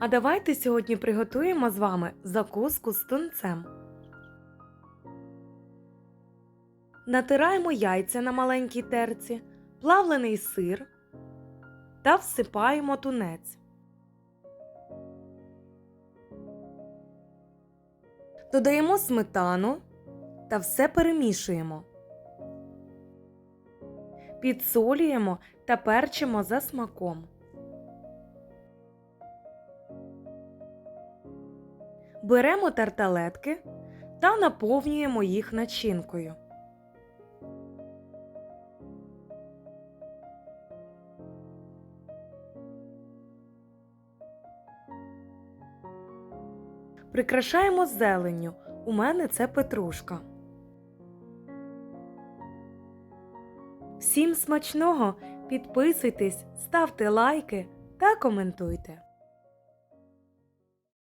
А давайте сьогодні приготуємо з вами закуску з тунцем. Натираємо яйця на маленькій терці, плавлений сир та всипаємо тунець. Додаємо сметану та все перемішуємо. Підсолюємо та перчимо за смаком. Беремо тарталетки та наповнюємо їх начинкою. Прикрашаємо зеленню. У мене це петрушка. Всім смачного! Підписуйтесь, ставте лайки та коментуйте.